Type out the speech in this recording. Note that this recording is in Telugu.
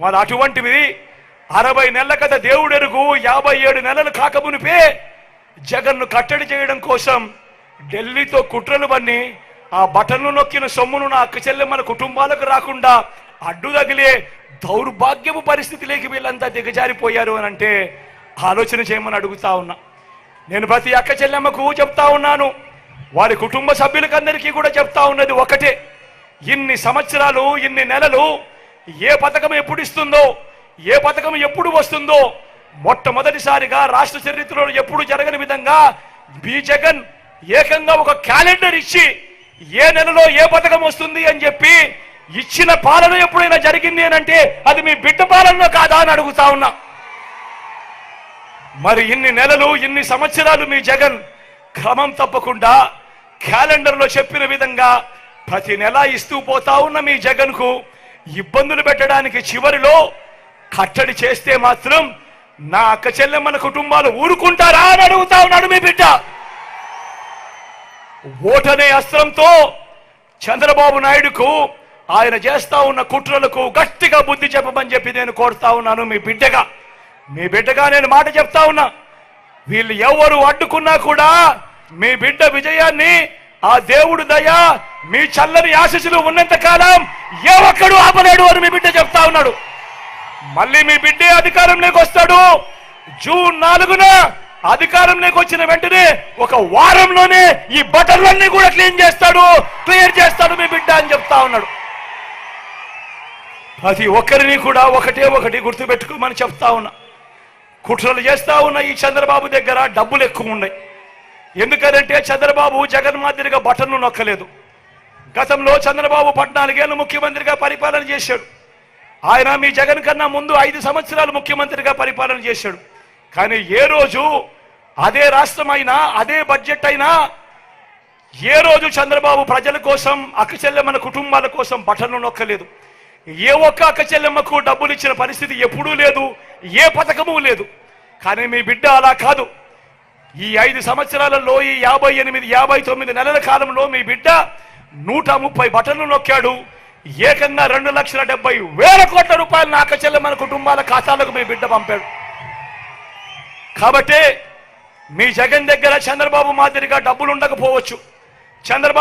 మరి అటువంటివి అరవై నెలల కదా దేవుడెరుగు యాభై ఏడు నెలలు కాకమునిపే జగన్ను కట్టడి చేయడం కోసం ఢిల్లీతో కుట్రలు పన్ని ఆ బటన్లు నొక్కిన సొమ్మును నా అక్క మన కుటుంబాలకు రాకుండా అడ్డు తగిలే దౌర్భాగ్యపు పరిస్థితిలోకి వీళ్ళంతా దిగజారిపోయారు అని అంటే ఆలోచన చేయమని అడుగుతా ఉన్నా. నేను ప్రతి అక్క చెల్లెమ్మకు చెప్తా ఉన్నాను. వారి కుటుంబ సభ్యులకందరికీ కూడా చెప్తా ఉన్నది ఒకటే. ఇన్ని సంవత్సరాలు ఇన్ని నెలలు ఏ పథకం ఎప్పుడు ఇస్తుందో ఏ పథకం ఎప్పుడు వస్తుందో మొట్టమొదటిసారిగా రాష్ట్ర చరిత్రలో ఎప్పుడు జరగని విధంగా బి జగన్ ఏకంగా ఒక క్యాలెండర్ ఇచ్చి ఏ నెలలో ఏ పథకం వస్తుంది అని చెప్పి ఇచ్చిన పాలన ఎప్పుడైనా జరిగింది అంటే అది మీ బిడ్డ పాలన కాదా అని అడుగుతా ఉన్నా. మరి ఇన్ని నెలలు ఇన్ని సంవత్సరాలు మీ జగన్ క్రమం తప్పకుండా క్యాలెండర్లో చెప్పిన విధంగా ప్రతి నెల ఇస్తూ పోతా ఉన్న మీ జగన్కు ఇబ్బందులు పెట్టడానికి చివరిలో కట్టడి చేస్తే మాత్రం నా అక్క చెల్లెమ్మల కుటుంబాలు ఊరుకుంటారా అని అడుగుతా ఉన్నాడు మీ బిడ్డ. ఓటనే అస్త్రంతో చంద్రబాబు నాయుడుకు ఆయన చేస్తా ఉన్న కుట్రలకు గట్టిగా బుద్ధి చెప్పమని చెప్పి నేను కోరుతా ఉన్నాను మీ బిడ్డగా. మీ బిడ్డగా నేను మాట చెప్తా ఉన్నా. వీళ్ళు ఎవరు అడ్డుకున్నా కూడా మీ బిడ్డ విజయాన్ని ఆ దేవుడు దయ మీ చల్లని ఆశీస్సులు ఉన్నంత కాలం ఏ ఒక్కడు ఆపలేడు అని మీ బిడ్డ చెప్తా ఉన్నాడు. మళ్ళీ మీ బిడ్డే అధికారంలోకి వస్తాడు. జూన్ నాలుగున అధికారంలోకి వచ్చిన వెంటనే ఒక వారంలోనే ఈ బటన్లన్నీ కూడా క్లీన్ చేస్తాడు క్లియర్ చేస్తాడు మీ బిడ్డ అని చెప్తా ఉన్నాడు. ప్రతి ఒక్కరిని కూడా ఒకటే ఒకటి గుర్తుపెట్టుకోమని చెప్తా ఉన్నా. కుట్రలు చేస్తా ఉన్న ఈ చంద్రబాబు దగ్గర డబ్బులు ఎక్కువ ఉన్నాయి. ఎందుకంటే చంద్రబాబు జగన్ మాదిరిగా బటన్ను నొక్కలేదు. గతంలో చంద్రబాబు పద్నాలుగేళ్ళు ముఖ్యమంత్రిగా పరిపాలన చేశాడు. ఆయన మీ జగన్ కన్నా ముందు ఐదు సంవత్సరాలు ముఖ్యమంత్రిగా పరిపాలన చేశాడు. కానీ ఏ రోజు అదే రాష్ట్రం అయినా అదే బడ్జెట్ అయినా ఏ రోజు చంద్రబాబు ప్రజల కోసం అక్కచెల్లెమ్మల కుటుంబాల కోసం బటన్లు నొక్కలేదు. ఏ ఒక్క అక్కచెల్లెమ్మకు డబ్బులు ఇచ్చిన పరిస్థితి ఎప్పుడూ లేదు ఏ పథకము లేదు. కానీ మీ బిడ్డ అలా కాదు. ఈ ఐదు సంవత్సరాలలో ఈ యాభై ఎనిమిది యాభై తొమ్మిది నెలల కాలంలో మీ బిడ్డ నూట ముప్పై బటన్లు నొక్కాడు. ఏకంగా రెండు లక్షల డెబ్బై వేల కోట్ల రూపాయలు నాకచెల్ల మన కుటుంబాల ఖాతాలకు మీ బిడ్డ పంపాడు. కాబట్టి మీ జగన్ దగ్గర చంద్రబాబు మాదిరిగా డబ్బులు ఉండకపోవచ్చు చంద్రబాబు